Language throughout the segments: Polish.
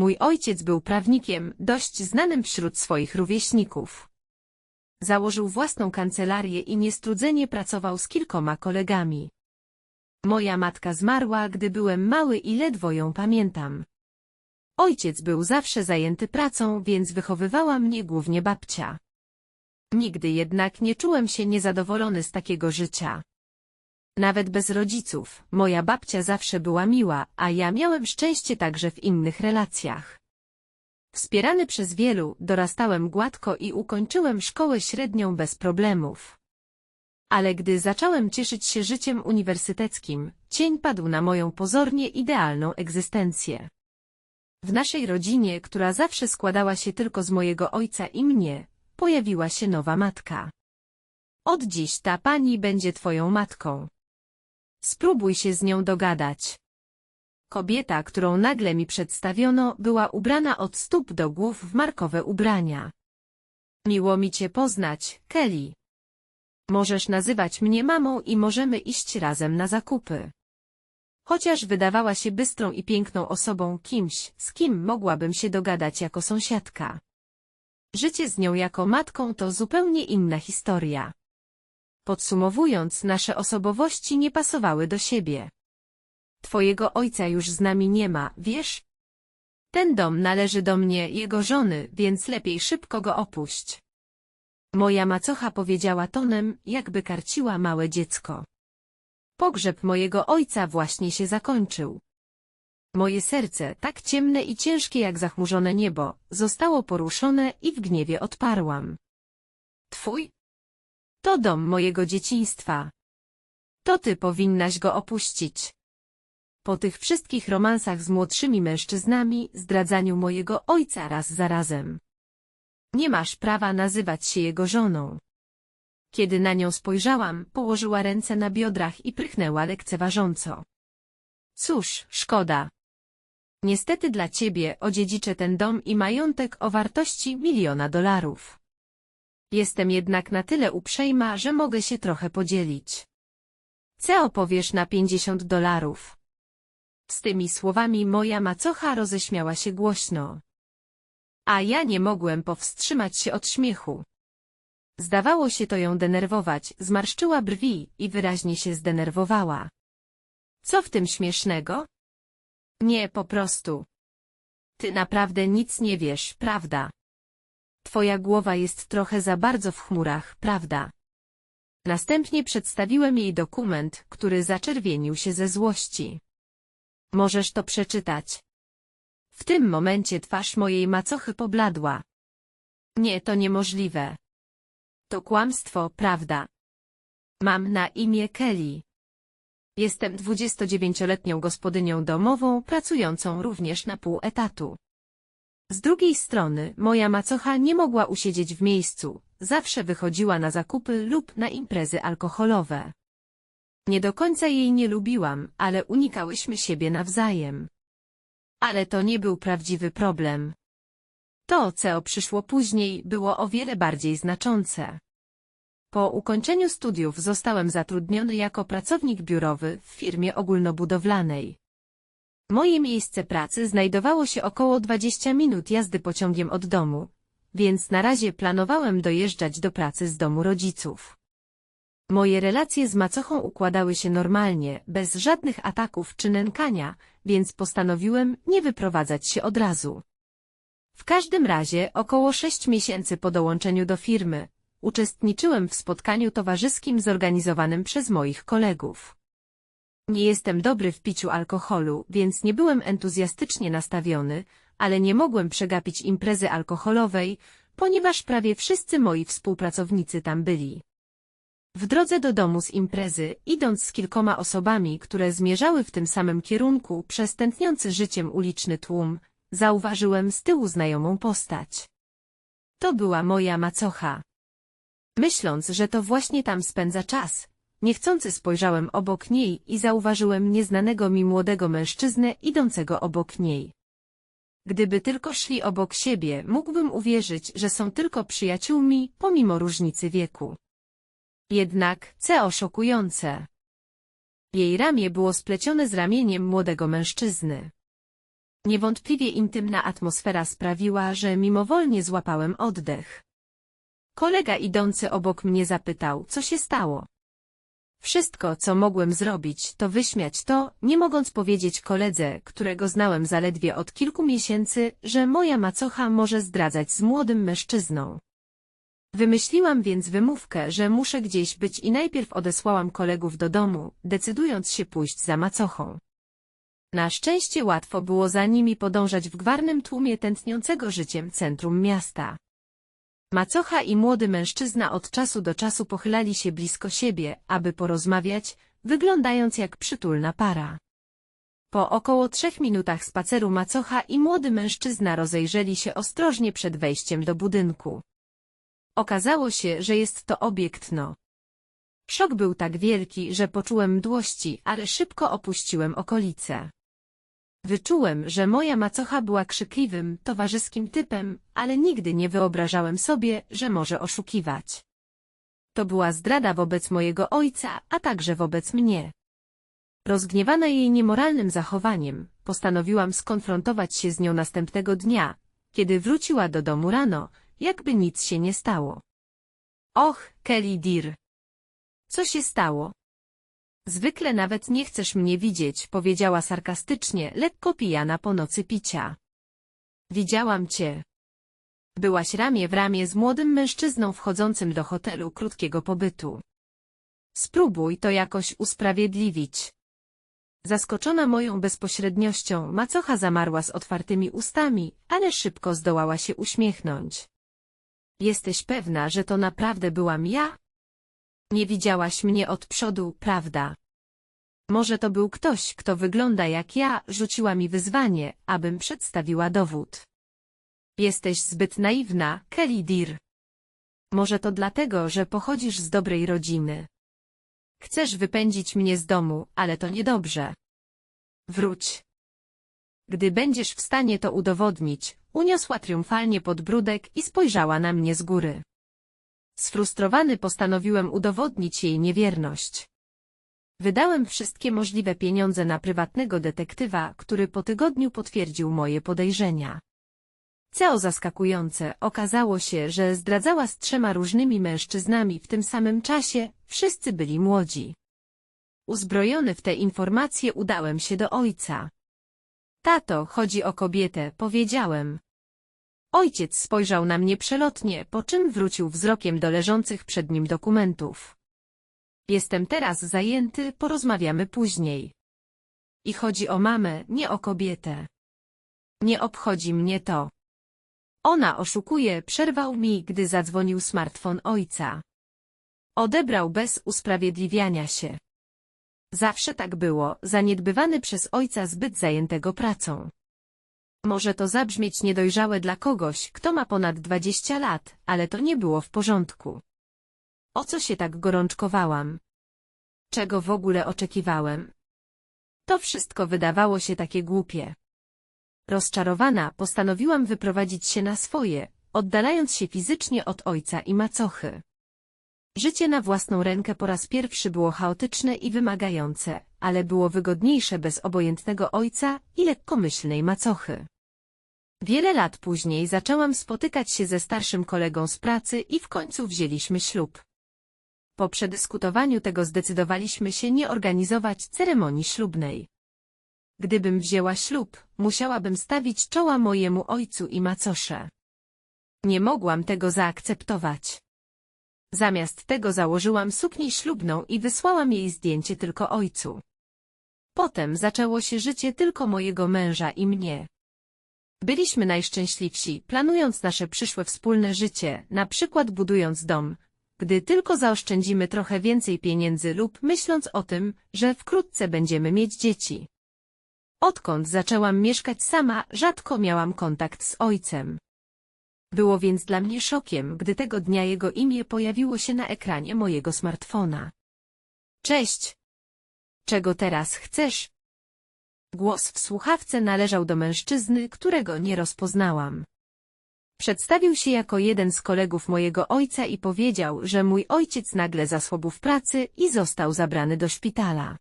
Mój ojciec był prawnikiem, dość znanym wśród swoich rówieśników. Założył własną kancelarię i niestrudzenie pracował z kilkoma kolegami. Moja matka zmarła, gdy byłem mały i ledwo ją pamiętam. Ojciec był zawsze zajęty pracą, więc wychowywała mnie głównie babcia. Nigdy jednak nie czułem się niezadowolony z takiego życia. Nawet bez rodziców, moja babcia zawsze była miła, a ja miałem szczęście także w innych relacjach. Wspierany przez wielu, dorastałem gładko i ukończyłem szkołę średnią bez problemów. Ale gdy zacząłem cieszyć się życiem uniwersyteckim, cień padł na moją pozornie idealną egzystencję. W naszej rodzinie, która zawsze składała się tylko z mojego ojca i mnie, pojawiła się nowa matka. Od dziś ta pani będzie twoją matką. Spróbuj się z nią dogadać. Kobieta, którą nagle mi przedstawiono, była ubrana od stóp do głów w markowe ubrania. Miło mi cię poznać, Kelly. Możesz nazywać mnie mamą i możemy iść razem na zakupy. Chociaż wydawała się bystrą i piękną osobą kimś, z kim mogłabym się dogadać jako sąsiadka. Życie z nią jako matką to zupełnie inna historia. Podsumowując, nasze osobowości nie pasowały do siebie. Twojego ojca już z nami nie ma, wiesz? Ten dom należy do mnie, jego żony, więc lepiej szybko go opuść. Moja macocha powiedziała tonem, jakby karciła małe dziecko. Pogrzeb mojego ojca właśnie się zakończył. Moje serce, tak ciemne i ciężkie jak zachmurzone niebo, zostało poruszone i w gniewie odparłam. Twój? To dom mojego dzieciństwa. To ty powinnaś go opuścić. Po tych wszystkich romansach z młodszymi mężczyznami, zdradzaniu mojego ojca raz za razem. Nie masz prawa nazywać się jego żoną. Kiedy na nią spojrzałam, położyła ręce na biodrach i prychnęła lekceważąco. Cóż, szkoda. Niestety dla ciebie odziedziczę ten dom i majątek o wartości miliona dolarów. Jestem jednak na tyle uprzejma, że mogę się trochę podzielić. Co opowiesz na pięćdziesiąt dolarów? Z tymi słowami moja macocha roześmiała się głośno. A ja nie mogłem powstrzymać się od śmiechu. Zdawało się to ją denerwować, zmarszczyła brwi i wyraźnie się zdenerwowała. Co w tym śmiesznego? Nie, po prostu. Ty naprawdę nic nie wiesz, prawda? Twoja głowa jest trochę za bardzo w chmurach, prawda? Następnie przedstawiłem jej dokument, który zaczerwienił się ze złości. Możesz to przeczytać. W tym momencie twarz mojej macochy pobladła. Nie, to niemożliwe. To kłamstwo, prawda? Mam na imię Kelly. Jestem 29-letnią gospodynią domową, pracującą również na pół etatu. Z drugiej strony, moja macocha nie mogła usiedzieć w miejscu, zawsze wychodziła na zakupy lub na imprezy alkoholowe. Nie do końca jej nie lubiłam, ale unikałyśmy siebie nawzajem. Ale to nie był prawdziwy problem. To, co przyszło później, było o wiele bardziej znaczące. Po ukończeniu studiów zostałem zatrudniony jako pracownik biurowy w firmie ogólnobudowlanej. Moje miejsce pracy znajdowało się około 20 minut jazdy pociągiem od domu, więc na razie planowałem dojeżdżać do pracy z domu rodziców. Moje relacje z macochą układały się normalnie, bez żadnych ataków czy nękania, więc postanowiłem nie wyprowadzać się od razu. W każdym razie, około sześć miesięcy po dołączeniu do firmy, uczestniczyłem w spotkaniu towarzyskim zorganizowanym przez moich kolegów. Nie jestem dobry w piciu alkoholu, więc nie byłem entuzjastycznie nastawiony, ale nie mogłem przegapić imprezy alkoholowej, ponieważ prawie wszyscy moi współpracownicy tam byli. W drodze do domu z imprezy, idąc z kilkoma osobami, które zmierzały w tym samym kierunku przez tętniący życiem uliczny tłum, zauważyłem z tyłu znajomą postać. To była moja macocha. Myśląc, że to właśnie tam spędza czas, niechcący spojrzałem obok niej i zauważyłem nieznanego mi młodego mężczyznę idącego obok niej. Gdyby tylko szli obok siebie, mógłbym uwierzyć, że są tylko przyjaciółmi, pomimo różnicy wieku. Jednak, co szokujące. Jej ramię było splecione z ramieniem młodego mężczyzny. Niewątpliwie intymna atmosfera sprawiła, że mimowolnie złapałem oddech. Kolega idący obok mnie zapytał, co się stało. Wszystko, co mogłem zrobić, to wyśmiać to, nie mogąc powiedzieć koledze, którego znałem zaledwie od kilku miesięcy, że moja macocha może zdradzać z młodym mężczyzną. Wymyśliłam więc wymówkę, że muszę gdzieś być i najpierw odesłałam kolegów do domu, decydując się pójść za macochą. Na szczęście łatwo było za nimi podążać w gwarnym tłumie tętniącego życiem centrum miasta. Macocha i młody mężczyzna od czasu do czasu pochylali się blisko siebie, aby porozmawiać, wyglądając jak przytulna para. Po około trzech minutach spaceru macocha i młody mężczyzna rozejrzeli się ostrożnie przed wejściem do budynku. Okazało się, że jest to obiekt no. Szok był tak wielki, że poczułem mdłości, ale szybko opuściłem okolice. Wyczułem, że moja macocha była krzykliwym, towarzyskim typem, ale nigdy nie wyobrażałem sobie, że może oszukiwać. To była zdrada wobec mojego ojca, a także wobec mnie. Rozgniewana jej niemoralnym zachowaniem, postanowiłam skonfrontować się z nią następnego dnia, kiedy wróciła do domu rano, jakby nic się nie stało. Och, Kelly Dear. Co się stało? Zwykle nawet nie chcesz mnie widzieć, powiedziała sarkastycznie, lekko pijana po nocy picia. Widziałam cię. Byłaś ramię w ramię z młodym mężczyzną wchodzącym do hotelu krótkiego pobytu. Spróbuj to jakoś usprawiedliwić. Zaskoczona moją bezpośredniością, macocha zamarła z otwartymi ustami, ale szybko zdołała się uśmiechnąć. Jesteś pewna, że to naprawdę byłam ja? Nie widziałaś mnie od przodu, prawda? Może to był ktoś, kto wygląda jak ja, rzuciła mi wyzwanie, abym przedstawiła dowód. Jesteś zbyt naiwna, Kelly Dear. Może to dlatego, że pochodzisz z dobrej rodziny. Chcesz wypędzić mnie z domu, ale to niedobrze. Wróć. Gdy będziesz w stanie to udowodnić, uniosła triumfalnie podbródek i spojrzała na mnie z góry. Sfrustrowany postanowiłem udowodnić jej niewierność. Wydałem wszystkie możliwe pieniądze na prywatnego detektywa, który po tygodniu potwierdził moje podejrzenia. Co zaskakujące, okazało się, że zdradzała z trzema różnymi mężczyznami w tym samym czasie, wszyscy byli młodzi. Uzbrojony w te informacje udałem się do ojca. Tato, chodzi o kobietę, powiedziałem. Ojciec spojrzał na mnie przelotnie, po czym wrócił wzrokiem do leżących przed nim dokumentów. Jestem teraz zajęty, porozmawiamy później. I chodzi o mamę, nie o kobietę. Nie obchodzi mnie to. Ona oszukuje, przerwał mi, gdy zadzwonił smartfon ojca. Odebrał bez usprawiedliwiania się. Zawsze tak było, zaniedbywany przez ojca zbyt zajętego pracą. Może to zabrzmieć niedojrzałe dla kogoś, kto ma ponad 20 lat, ale to nie było w porządku. O co się tak gorączkowałam? Czego w ogóle oczekiwałem? To wszystko wydawało się takie głupie. Rozczarowana postanowiłam wyprowadzić się na swoje, oddalając się fizycznie od ojca i macochy. Życie na własną rękę po raz pierwszy było chaotyczne i wymagające, ale było wygodniejsze bez obojętnego ojca i lekkomyślnej macochy. Wiele lat później zaczęłam spotykać się ze starszym kolegą z pracy i w końcu wzięliśmy ślub. Po przedyskutowaniu tego zdecydowaliśmy się nie organizować ceremonii ślubnej. Gdybym wzięła ślub, musiałabym stawić czoła mojemu ojcu i macosze. Nie mogłam tego zaakceptować. Zamiast tego założyłam suknię ślubną i wysłałam jej zdjęcie tylko ojcu. Potem zaczęło się życie tylko mojego męża i mnie. Byliśmy najszczęśliwsi, planując nasze przyszłe wspólne życie, na przykład budując dom, gdy tylko zaoszczędzimy trochę więcej pieniędzy lub myśląc o tym, że wkrótce będziemy mieć dzieci. Odkąd zaczęłam mieszkać sama, rzadko miałam kontakt z ojcem. Było więc dla mnie szokiem, gdy tego dnia jego imię pojawiło się na ekranie mojego smartfona. Cześć! Czego teraz chcesz? Głos w słuchawce należał do mężczyzny, którego nie rozpoznałam. Przedstawił się jako jeden z kolegów mojego ojca i powiedział, że mój ojciec nagle zasłabł w pracy i został zabrany do szpitala.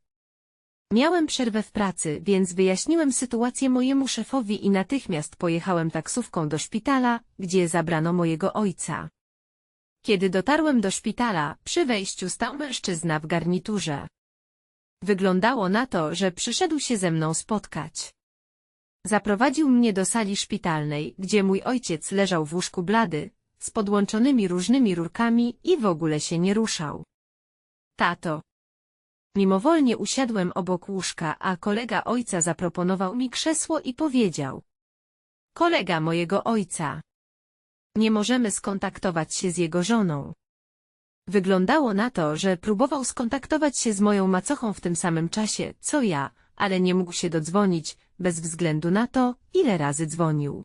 Miałem przerwę w pracy, więc wyjaśniłem sytuację mojemu szefowi i natychmiast pojechałem taksówką do szpitala, gdzie zabrano mojego ojca. Kiedy dotarłem do szpitala, przy wejściu stał mężczyzna w garniturze. Wyglądało na to, że przyszedł się ze mną spotkać. Zaprowadził mnie do sali szpitalnej, gdzie mój ojciec leżał w łóżku blady, z podłączonymi różnymi rurkami i w ogóle się nie ruszał. Tato. Mimowolnie usiadłem obok łóżka, a kolega ojca zaproponował mi krzesło i powiedział. Kolega mojego ojca. Nie możemy skontaktować się z jego żoną. Wyglądało na to, że próbował skontaktować się z moją macochą w tym samym czasie, co ja, ale nie mógł się dodzwonić, bez względu na to, ile razy dzwonił.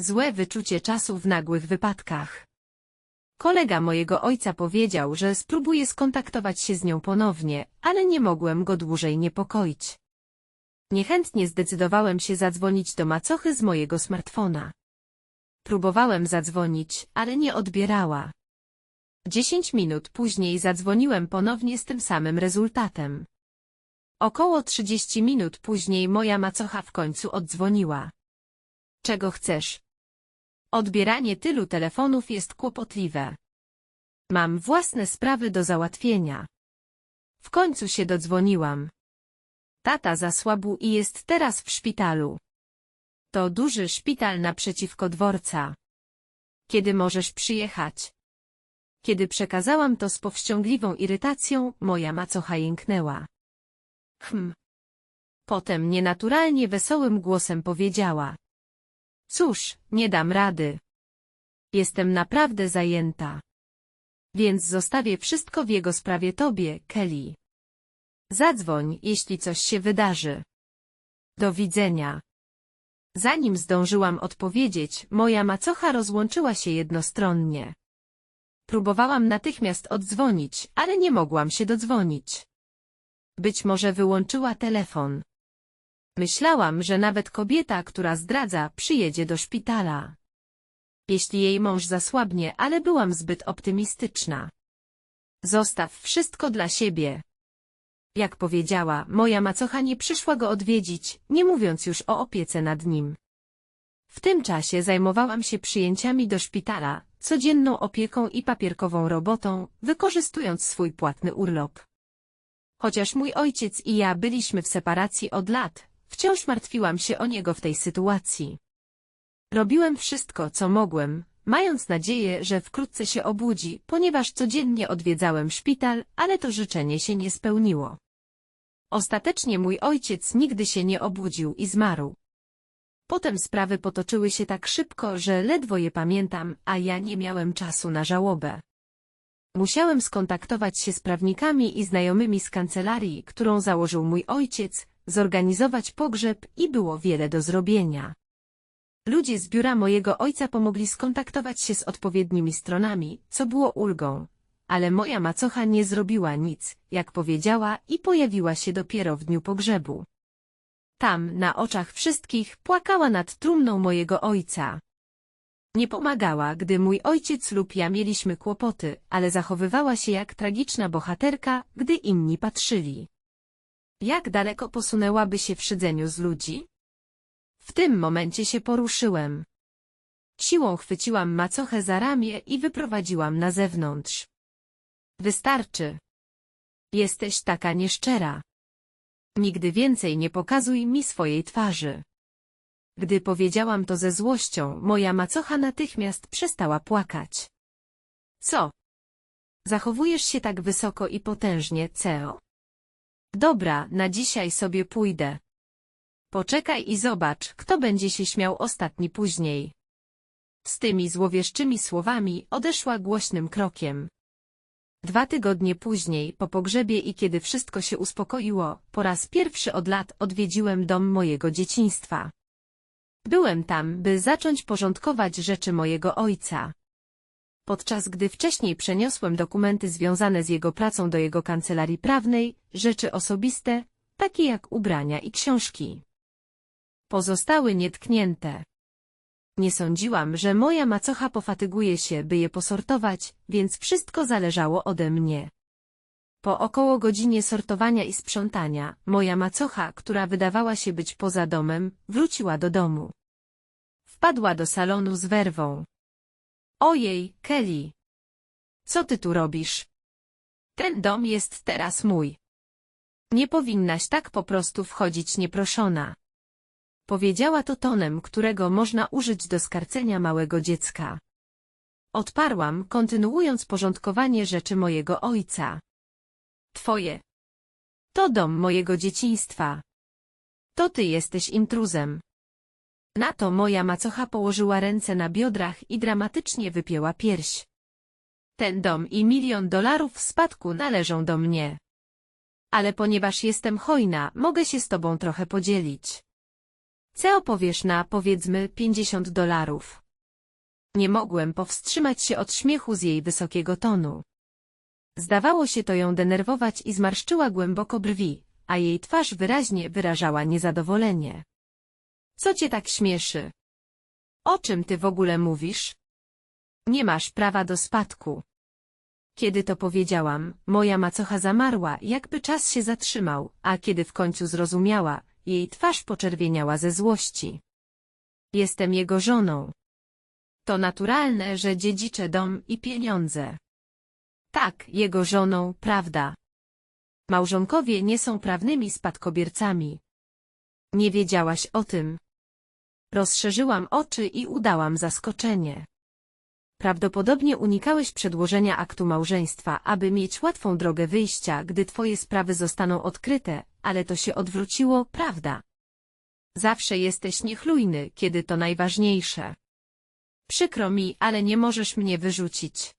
Złe wyczucie czasu w nagłych wypadkach. Kolega mojego ojca powiedział, że spróbuje skontaktować się z nią ponownie, ale nie mogłem go dłużej niepokoić. Niechętnie zdecydowałem się zadzwonić do macochy z mojego smartfona. Próbowałem zadzwonić, ale nie odbierała. Dziesięć minut później zadzwoniłem ponownie z tym samym rezultatem. Około trzydzieści minut później moja macocha w końcu oddzwoniła. Czego chcesz? Odbieranie tylu telefonów jest kłopotliwe. Mam własne sprawy do załatwienia. W końcu się dodzwoniłam. Tata zasłabł i jest teraz w szpitalu. To duży szpital naprzeciwko dworca. Kiedy możesz przyjechać? Kiedy przekazałam to z powściągliwą irytacją, moja macocha jęknęła. Hm. Potem nienaturalnie wesołym głosem powiedziała. Cóż, nie dam rady. Jestem naprawdę zajęta. Więc zostawię wszystko w jego sprawie tobie, Kelly. Zadzwoń, jeśli coś się wydarzy. Do widzenia. Zanim zdążyłam odpowiedzieć, moja macocha rozłączyła się jednostronnie. Próbowałam natychmiast oddzwonić, ale nie mogłam się dodzwonić. Być może wyłączyła telefon. Myślałam, że nawet kobieta, która zdradza, przyjedzie do szpitala. Jeśli jej mąż zasłabnie, ale byłam zbyt optymistyczna. Zostaw wszystko dla siebie. Jak powiedziała, moja macocha nie przyszła go odwiedzić, nie mówiąc już o opiece nad nim. W tym czasie zajmowałam się przyjęciami do szpitala, codzienną opieką i papierkową robotą, wykorzystując swój płatny urlop. Chociaż mój ojciec i ja byliśmy w separacji od lat, wciąż martwiłam się o niego w tej sytuacji. Robiłem wszystko, co mogłem, mając nadzieję, że wkrótce się obudzi, ponieważ codziennie odwiedzałem szpital, ale to życzenie się nie spełniło. Ostatecznie mój ojciec nigdy się nie obudził i zmarł. Potem sprawy potoczyły się tak szybko, że ledwo je pamiętam, a ja nie miałem czasu na żałobę. Musiałem skontaktować się z prawnikami i znajomymi z kancelarii, którą założył mój ojciec, zorganizować pogrzeb i było wiele do zrobienia. Ludzie z biura mojego ojca pomogli skontaktować się z odpowiednimi stronami, co było ulgą. Ale moja macocha nie zrobiła nic, jak powiedziała i pojawiła się dopiero w dniu pogrzebu. Tam, na oczach wszystkich, płakała nad trumną mojego ojca. Nie pomagała, gdy mój ojciec lub ja mieliśmy kłopoty, ale zachowywała się jak tragiczna bohaterka, gdy inni patrzyli. Jak daleko posunęłaby się w szydzeniu z ludzi? W tym momencie się poruszyłem. Siłą chwyciłam macochę za ramię i wyprowadziłam na zewnątrz. Wystarczy. Jesteś taka nieszczera. Nigdy więcej nie pokazuj mi swojej twarzy. Gdy powiedziałam to ze złością, moja macocha natychmiast przestała płakać. Co? Zachowujesz się tak wysoko i potężnie, Ceo? Dobra, na dzisiaj sobie pójdę. Poczekaj i zobacz, kto będzie się śmiał ostatni później. Z tymi złowieszczymi słowami odeszła głośnym krokiem. Dwa tygodnie później, po pogrzebie i kiedy wszystko się uspokoiło, po raz pierwszy od lat odwiedziłem dom mojego dzieciństwa. Byłem tam, by zacząć porządkować rzeczy mojego ojca. Podczas gdy wcześniej przeniosłem dokumenty związane z jego pracą do jego kancelarii prawnej, rzeczy osobiste, takie jak ubrania i książki. Pozostały nietknięte. Nie sądziłam, że moja macocha pofatyguje się, by je posortować, więc wszystko zależało ode mnie. Po około godzinie sortowania i sprzątania, moja macocha, która wydawała się być poza domem, wróciła do domu. Wpadła do salonu z werwą. Ojej, Kelly! Co ty tu robisz? Ten dom jest teraz mój. Nie powinnaś tak po prostu wchodzić nieproszona. Powiedziała to tonem, którego można użyć do skarcenia małego dziecka. Odparłam, kontynuując porządkowanie rzeczy mojego ojca. Twoje. To dom mojego dzieciństwa. To ty jesteś intruzem. Na to moja macocha położyła ręce na biodrach i dramatycznie wypięła pierś. Ten dom i milion dolarów w spadku należą do mnie. Ale ponieważ jestem hojna, mogę się z tobą trochę podzielić. Co opowiesz na, powiedzmy, 50 dolarów? Nie mogłem powstrzymać się od śmiechu z jej wysokiego tonu. Zdawało się to ją denerwować i zmarszczyła głęboko brwi, a jej twarz wyraźnie wyrażała niezadowolenie. Co cię tak śmieszy? O czym ty w ogóle mówisz? Nie masz prawa do spadku. Kiedy to powiedziałam, moja macocha zamarła, jakby czas się zatrzymał, a kiedy w końcu zrozumiała, jej twarz poczerwieniała ze złości. Jestem jego żoną. To naturalne, że dziedziczę dom i pieniądze. Tak, jego żoną, prawda. Małżonkowie nie są prawnymi spadkobiercami. Nie wiedziałaś o tym. Rozszerzyłam oczy i udałam zaskoczenie. Prawdopodobnie unikałeś przedłożenia aktu małżeństwa, aby mieć łatwą drogę wyjścia, gdy twoje sprawy zostaną odkryte, ale to się odwróciło, prawda? Zawsze jesteś niechlujny, kiedy to najważniejsze. Przykro mi, ale nie możesz mnie wyrzucić.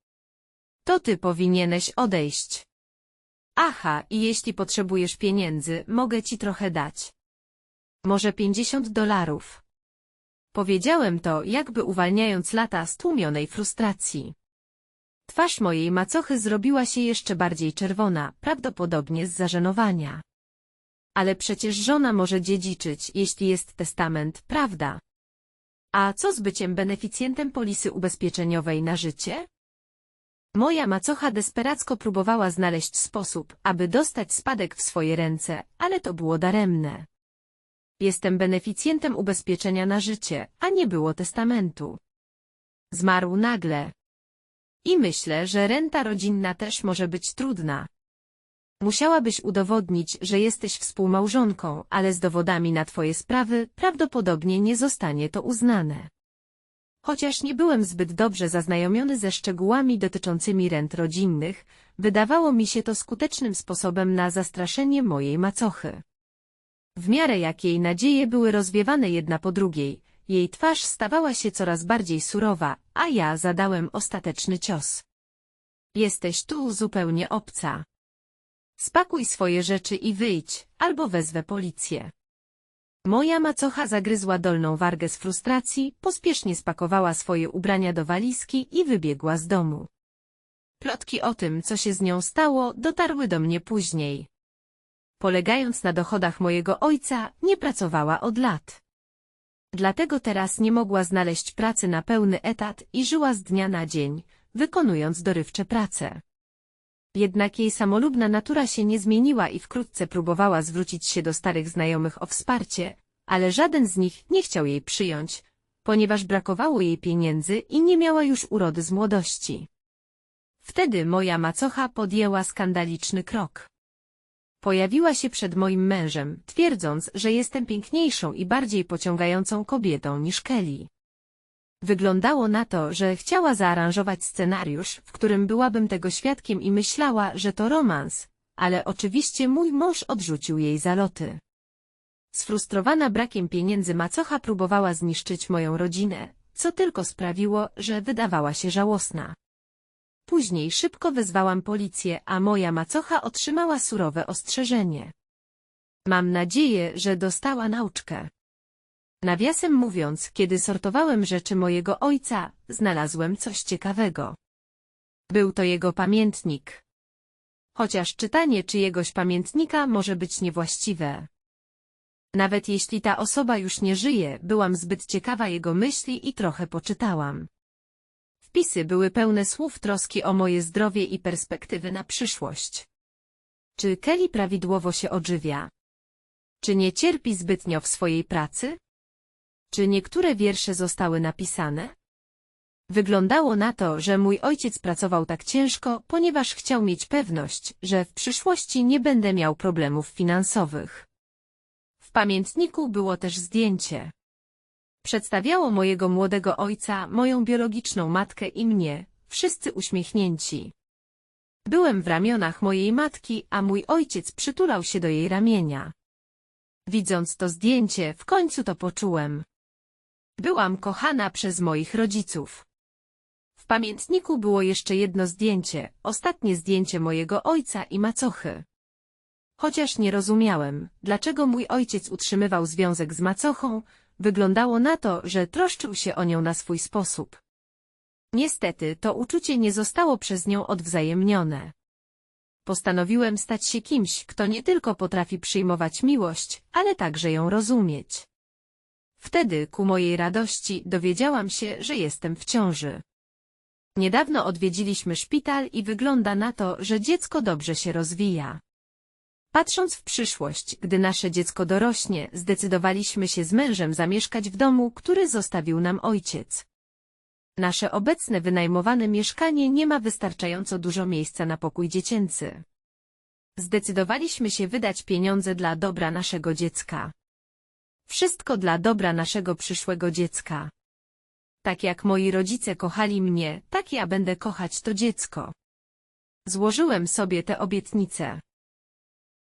To ty powinieneś odejść. Aha, i jeśli potrzebujesz pieniędzy, mogę ci trochę dać. Może pięćdziesiąt dolarów. Powiedziałem to, jakby uwalniając lata stłumionej frustracji. Twarz mojej macochy zrobiła się jeszcze bardziej czerwona, prawdopodobnie z zażenowania. Ale przecież żona może dziedziczyć, jeśli jest testament, prawda? A co z byciem beneficjentem polisy ubezpieczeniowej na życie? Moja macocha desperacko próbowała znaleźć sposób, aby dostać spadek w swoje ręce, ale to było daremne. Jestem beneficjentem ubezpieczenia na życie, a nie było testamentu. Zmarł nagle. I myślę, że renta rodzinna też może być trudna. Musiałabyś udowodnić, że jesteś współmałżonką, ale z dowodami na twoje sprawy prawdopodobnie nie zostanie to uznane. Chociaż nie byłem zbyt dobrze zaznajomiony ze szczegółami dotyczącymi rent rodzinnych, wydawało mi się to skutecznym sposobem na zastraszenie mojej macochy. W miarę jak jej nadzieje były rozwiewane jedna po drugiej, jej twarz stawała się coraz bardziej surowa, a ja zadałem ostateczny cios. Jesteś tu zupełnie obca. Spakuj swoje rzeczy i wyjdź, albo wezwę policję. Moja macocha zagryzła dolną wargę z frustracji, pospiesznie spakowała swoje ubrania do walizki i wybiegła z domu. Plotki o tym, co się z nią stało, dotarły do mnie później. Polegając na dochodach mojego ojca, nie pracowała od lat. Dlatego teraz nie mogła znaleźć pracy na pełny etat i żyła z dnia na dzień, wykonując dorywcze prace. Jednak jej samolubna natura się nie zmieniła i wkrótce próbowała zwrócić się do starych znajomych o wsparcie, ale żaden z nich nie chciał jej przyjąć, ponieważ brakowało jej pieniędzy i nie miała już urody z młodości. Wtedy moja macocha podjęła skandaliczny krok. Pojawiła się przed moim mężem, twierdząc, że jestem piękniejszą i bardziej pociągającą kobietą niż Kelly. Wyglądało na to, że chciała zaaranżować scenariusz, w którym byłabym tego świadkiem i myślała, że to romans, ale oczywiście mój mąż odrzucił jej zaloty. Sfrustrowana brakiem pieniędzy macocha próbowała zniszczyć moją rodzinę, co tylko sprawiło, że wydawała się żałosna. Później szybko wezwałam policję, a moja macocha otrzymała surowe ostrzeżenie. Mam nadzieję, że dostała nauczkę. Nawiasem mówiąc, kiedy sortowałem rzeczy mojego ojca, znalazłem coś ciekawego. Był to jego pamiętnik. Chociaż czytanie czyjegoś pamiętnika może być niewłaściwe. Nawet jeśli ta osoba już nie żyje, byłam zbyt ciekawa jego myśli i trochę poczytałam. Wpisy były pełne słów troski o moje zdrowie i perspektywy na przyszłość. Czy Kelly prawidłowo się odżywia? Czy nie cierpi zbytnio w swojej pracy? Czy niektóre wiersze zostały napisane? Wyglądało na to, że mój ojciec pracował tak ciężko, ponieważ chciał mieć pewność, że w przyszłości nie będę miał problemów finansowych. W pamiętniku było też zdjęcie. Przedstawiało mojego młodego ojca, moją biologiczną matkę i mnie, wszyscy uśmiechnięci. Byłem w ramionach mojej matki, a mój ojciec przytulał się do jej ramienia. Widząc to zdjęcie, w końcu to poczułem. Byłam kochana przez moich rodziców. W pamiętniku było jeszcze jedno zdjęcie, ostatnie zdjęcie mojego ojca i macochy. Chociaż nie rozumiałem, dlaczego mój ojciec utrzymywał związek z macochą, wyglądało na to, że troszczył się o nią na swój sposób. Niestety, to uczucie nie zostało przez nią odwzajemnione. Postanowiłem stać się kimś, kto nie tylko potrafi przyjmować miłość, ale także ją rozumieć. Wtedy, ku mojej radości, dowiedziałam się, że jestem w ciąży. Niedawno odwiedziliśmy szpital i wygląda na to, że dziecko dobrze się rozwija. Patrząc w przyszłość, gdy nasze dziecko dorośnie, zdecydowaliśmy się z mężem zamieszkać w domu, który zostawił nam ojciec. Nasze obecne wynajmowane mieszkanie nie ma wystarczająco dużo miejsca na pokój dziecięcy. Zdecydowaliśmy się wydać pieniądze dla dobra naszego dziecka. Wszystko dla dobra naszego przyszłego dziecka. Tak jak moi rodzice kochali mnie, tak ja będę kochać to dziecko. Złożyłem sobie te obietnice.